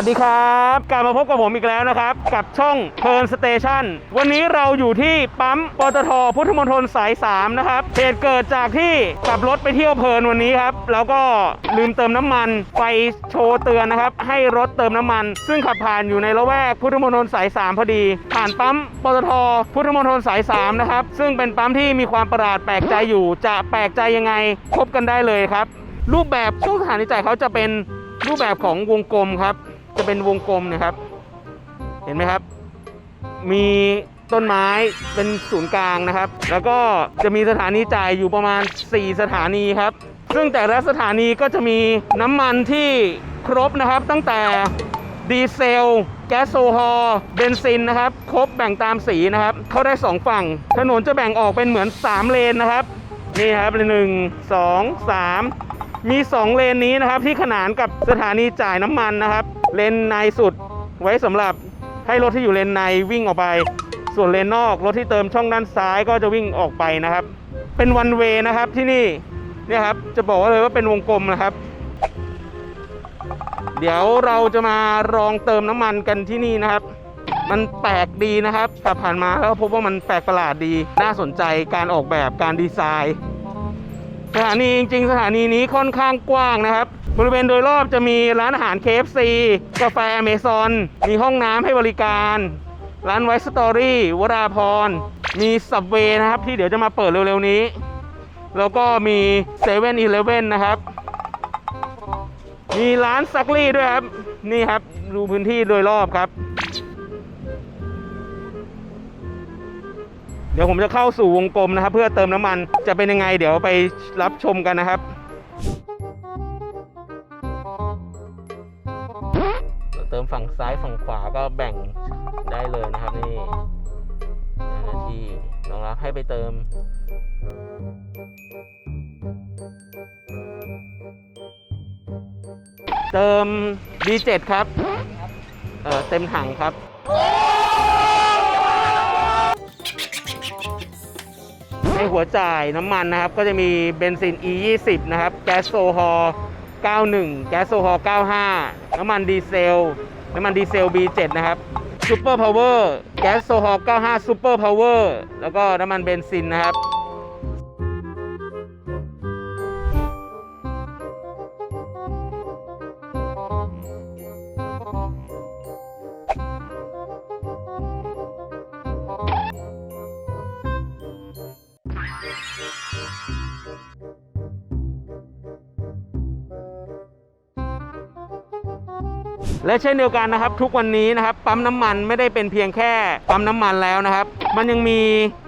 วัสดีครับ กลับมาพบกับผมอีกแล้วนะครับ กับช่องเพลินสเตชันวันนี้เราอยู่ที่ปั๊มปตทพุทธมณฑลสาย 3 นะครับเหตุเกิดจากที่ขับรถไปเที่ยวเพลินวันนี้ครับ แล้วก็ลืมเติมน้ำมันไฟโชว์เตือนนะครับ ให้รถเติมน้ำมัน ซึ่งขับผ่านอยู่ในละแวกพุทธมณฑลสาย 3 พอดี ผ่านปั๊มปตทพุทธมณฑลสาย 3 นะครับ ซึ่งเป็นปั๊มที่มีความประหลาดแปลกใจอยู่ จะแปลกใจยังไงพบกันได้เลยครับ รูปแบบช่วงสถานีจ่ายเขาจะเป็นรูปแบบของวงกลมครับ จะเป็นวงกลมนะครับ เห็นไหมครับ มีต้นไม้เป็นศูนย์กลางนะครับ แล้วก็จะมีสถานีจ่ายอยู่ประมาณ 4 สถานีครับ ซึ่งแต่ละสถานีก็จะมีน้ำมันที่ครบนะครับ ตั้งแต่ดีเซล แก๊สโซฮอล์เบนซินนะครับ ครบแบ่งตามสีนะครับ เข้าได้ 2 ฝั่ง ถนนจะแบ่งออกเป็นเหมือน 3 เลนนะครับ นี่ครับเลยหนึ่งสองสาม มี 2 เลนนี้นะครับที่ขนานกับสถานีจ่ายน้ำมันนะครับ เลนในสุดไว้สำหรับให้รถที่อยู่เลนในวิ่งออกไป ส่วนเลนนอกรถที่เติมช่องด้านซ้ายก็จะวิ่งออกไปนะครับ เป็นวันเวนะครับที่นี่เนี่ยครับจะบอกว่าเลยว่าเป็นวงกลมนะครับ เดี๋ยวเราจะมาลองเติมน้ำมันกันที่นี่นะครับ มันแปลกดีนะครับขับผ่านมาแล้วพบว่ามันแปลกประหลาดดี น่าสนใจการออกแบบการดีไซน์ ถานีจริงๆสถานีนี้ค่อนข้างกว้างนะครับ บริเวณโดยรอบจะมีร้านอาหาร KFC กาแฟอเมซอนมีห้องน้ำให้บริการ ร้านไวสตอรี่วราพร มีสับเวนะครับที่เดี๋ยวจะมาเปิดเร็วๆนี้ แล้วก็มีเซเว่นอีเลฟเว่นนะครับ มีร้านซักลี่ด้วยครับ นี่ครับ ดูพื้นที่โดยรอบครับ ดี๋ยวผมจะเข้าสู่วงกลมนะครับ เพื่อเติมน้ำมันจะเป็นยังไง เดี๋ยวไปรับชมกันนะครับเติมฝั่งซ้ายฝั่งขวาก็แบ่งได้เลยนะครับนี่หน้าที่รองรับให้ไปเติมเติม B7 ครับเเต็มถังครับ ในหัวจ่ายน้ำมันนะครับ ก็จะมีเบนซิน E20 นะครับ แก๊สโซฮอล์91 แก๊สโซฮอล์95 น้ำมันดีเซล น้ำมันดีเซล B7 นะครับซูเปอร์พาวเวอร์ แก๊สโซฮอล์95ซูเปอร์พาวเวอร์ แล้วก็น้ำมันเบนซินนะครับ Thank you. และเช่นเดียวกันนะครับ ทุกวันนี้นะครับปั๊มน้ำมันไม่ได้เป็นเพียงแค่ปั๊มน้ำมันแล้วนะครับ มันยังมี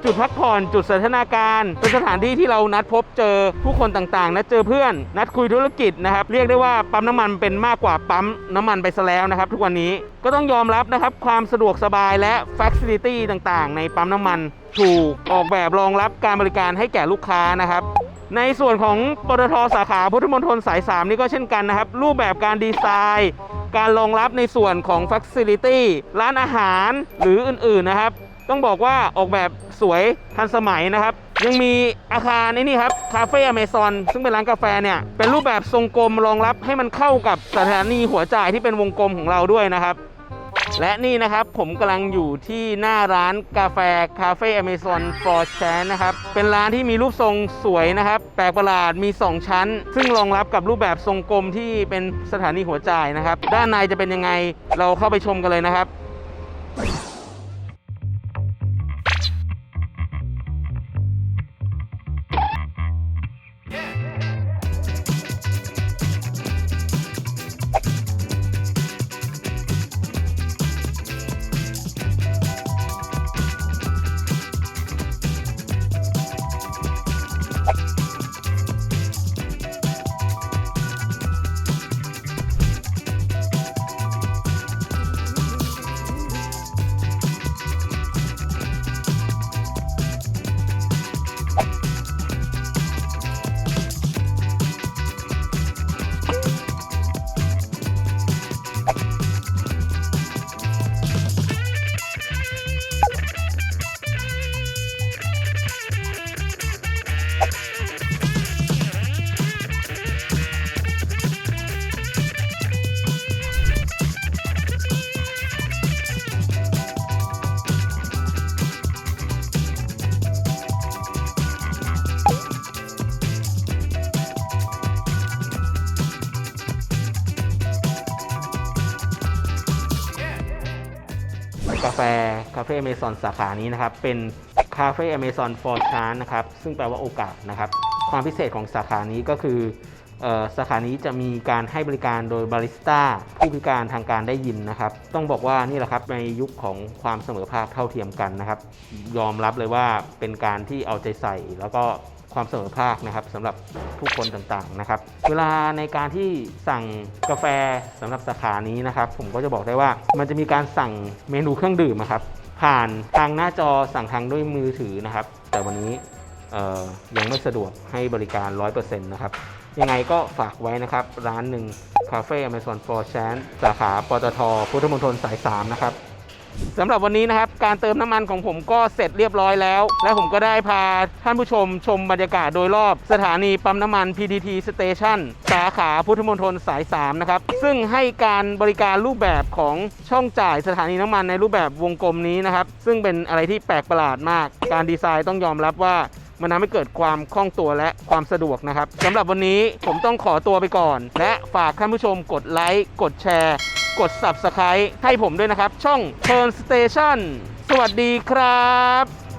จุดพักผ่อนจุดสันทนาการเป็นสถานที่ที่เรานัดพบเจอผู้คนต่างๆนัดเจอเพื่อน นัดคุยธุรกิจนะครับ เรียกได้ว่าปั๊มน้ำมันเป็นมากกว่าปั๊มน้ำมันไปซะแล้วนะครับ ทุกวันนี้ก็ต้องยอมรับนะครับความสะดวกสบายและฟัซิลิตี้ต่างๆ ในปั๊มน้ำมันถูกออกแบบรองรับการบริการให้แก่ลูกค้านะครับในส่วนของปตทสาขาพุทธมณฑลสาย 3 นี่ก็เช่นกันนะครับ รูปแบบการดีไซน์ การรองรับในส่วนของฟัคซิลิตี้ร้านอาหารหรืออื่นๆนะครับ ต้องบอกว่าออกแบบสวยทันสมัยนะครับ ยังมีอาคารนี่นี่ครับคาเฟ่อเมซอนซึ่งเป็นร้านกาแฟเนี่ย เป็นรูปแบบทรงกลมรองรับให้มันเข้ากับสถานีหัวจ่ายที่เป็นวงกลมของเราด้วยนะครับ และนี่นะครับผมกำลังอยู่ที่หน้าร้านกาแฟคาเฟ่อเมซอนฟอร์แชนนะครับ เป็นร้านที่มีรูปทรงสวยนะครับ แปลกประหลาดมี 2 ชั้น ซึ่งรองรับกับรูปแบบทรงกลมที่เป็นสถานีหัวจ่ายนะครับ ด้านในจะเป็นยังไงเราเข้าไปชมกันเลยนะครับ กาแฟคาเฟ่อเมซอนสาขานี้นะครับ เป็นคาเฟ่อเมซอนฟอร์ชานนะครับ ซึ่งแปลว่าโอกาสนะครับ ความพิเศษของสาขานี้ก็คืออสาขานี้จะมีการให้บริการโดยบาริสต้าผู้พิการทางการได้ยินนะครับ ต้องบอกว่านี่แหละครับในยุคของความเสมอภาคเท่าเทียมกันนะครับ ยอมรับเลยว่าเป็นการที่เอาใจใส่แล้วก็ ความเสมอภาคนะครับสำหรับผู้คนต่างๆนะครับ เวลาในการที่สั่งกาแฟสำหรับสาขานี้นะครับ ผมก็จะบอกได้ว่ามันจะมีการสั่งเมนูเครื่องดื่มครับผ่านทางหน้าจอสั่งทางด้วยมือถือนะครับ แต่วันนี้ยังไม่สะดวกให้บริการ 100%นะครับยังไงก็ฝากไว้นะครับ ร้านหนึ่งคาเฟ่ Amazon for Chan สาขาปตทพุทธมณฑลสาย 3 นะครับ สำหรับวันนี้นะครับ การเติมน้ำมันของผมก็เสร็จเรียบร้อยแล้ว และผมก็ได้พาท่านผู้ชมชมบรรยากาศโดยรอบสถานีปั๊มน้ำมัน PTT Station สาขาพุทธมณฑลสาย 3 นะครับ ซึ่งให้การบริการรูปแบบของช่องจ่ายสถานีน้ำมันในรูปแบบวงกลมนี้นะครับ ซึ่งเป็นอะไรที่แปลกประหลาดมาก การดีไซน์ต้องยอมรับว่ามันทำให้เกิดความคล่องตัวและความสะดวกนะครับสำหรับวันนี้ผมต้องขอตัวไปก่อน และฝากท่านผู้ชมกดไลค์กดแชร์ กด Subscribe ให้ผมด้วยนะครับ ช่อง Turn Station สวัสดีครับ